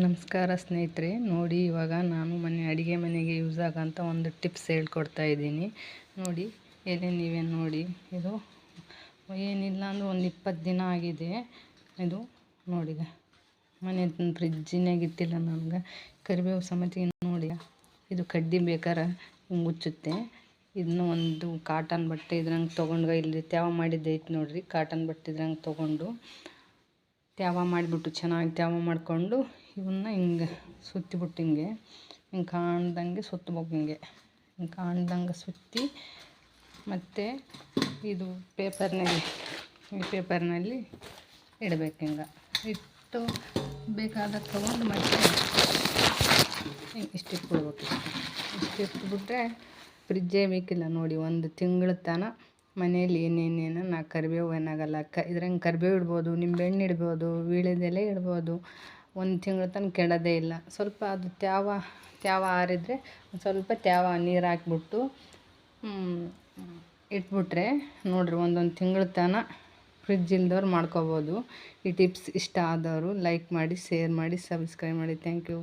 ನಮಸ್ಕಾರ ಸ್ನೇಹಿತರೆ, ನೋಡಿ ಇವಾಗ ನಾನು ಮನೆ, ಅಡುಗೆ ಮನೆಗೆ ಯೂಸ್ ಆಗೋಂಥ ಒಂದು ಟಿಪ್ಸ್ ಹೇಳ್ಕೊಡ್ತಾ ಇದ್ದೀನಿ. ನೋಡಿ, ಎಲೆ ನೀವೇ ನೋಡಿ, ಇದು ಏನಿಲ್ಲ ಅಂದ್ರೆ ಒಂದು ಇಪ್ಪತ್ತು ದಿನ ಆಗಿದೆ. ಇದು ನೋಡಿ ಮನೆ ಫ್ರಿಜ್ಜಿನಾಗ ಇತ್ತಿಲ್ಲ ನನಗೆ. ಕರಿಬೇವು ಸಮೇತ ನೋಡಿ ಇದು ಕಡ್ಡಿ ಬೇಕಾರೆ ಮುಚ್ಚುತ್ತೆ. ಇದನ್ನ ಒಂದು ಕಾಟನ್ ಬಟ್ಟೆ ಇದ್ರಂಗೆ ತೊಗೊಂಡು ಇಲ್ಲಿ ತ್ಯಾವ ಮಾಡಿದ್ದೈತೆ ನೋಡಿರಿ ಕಾಟನ್ ಬಟ್ಟೆ ಇದ್ರಂಗೆ ತೊಗೊಂಡು ತ್ಯಾವ ಮಾಡಿಬಿಟ್ಟು ಚೆನ್ನಾಗಿ ತ್ಯಾವ ಮಾಡಿಕೊಂಡು ಇವನ್ನ ಹಿಂಗೆ ಸುತ್ತಿಬಿಟ್ಟು ಹಿಂಗೆ ಹಿಂಗೆ ಕಾಣ್ದಂಗೆ ಸುತ್ತಬೇಕು ಹಿಂಗೆ ಹಿಂಗೆ. ಕಾಣ್ದಂಗೆ ಸುತ್ತಿ ಮತ್ತು ಇದು ಪೇಪರ್ನಲ್ಲಿ, ಈ ಪೇಪರ್ನಲ್ಲಿ ಇಡಬೇಕು ಹಿಂಗೆ. ಇಟ್ಟು ಬೇಕಾದ ತೊಗೊಂಡು ಮತ್ತೆ ಇಷ್ಟು ಇಟ್ಬಿಡ್ಬೇಕು ಇಷ್ಟು ಇಟ್ಬಿಟ್ರೆ ಫ್ರಿಜ್ಜೇ ಬೇಕಿಲ್ಲ ನೋಡಿ, ಒಂದು ತಿಂಗಳ ತನ ಮನೇಲಿ ಏನೇನೇನು ನಾ ಕರಿಬೇವು ಏನಾಗಲ್ಲ. ಕ ಇದ್ರಂಗೆ ಕರಿಬೇವು ಇಡ್ಬೋದು, ನಿಂಬೆಹಣ್ಣು ಇಡ್ಬೋದು, ವೀಳ್ಯದೆಲೆ ಇಡ್ಬೋದು ಒಂದು ತಿಂಗಳ ತನಕ ಕೆಡೋದೇ ಇಲ್ಲ. ಸ್ವಲ್ಪ ಅದು ತ್ಯಾವ ತ್ಯಾವ ಆರಿದರೆ ಸ್ವಲ್ಪ ತ್ಯಾವ ನೀರು ಹಾಕ್ಬಿಟ್ಟು ಇಟ್ಬಿಟ್ರೆ ನೋಡಿರಿ ಒಂದೊಂದು ತಿಂಗಳ ತನಕ ಫ್ರಿಜ್ ಇಲ್ದವ್ರು ಮಾಡ್ಕೋಬೋದು. ಈ ಟಿಪ್ಸ್ ಇಷ್ಟ ಆದವರು ಲೈಕ್ ಮಾಡಿ ಶೇರ್ ಮಾಡಿ ಸಬ್ಸ್ಕ್ರೈಬ್ ಮಾಡಿ. Thank you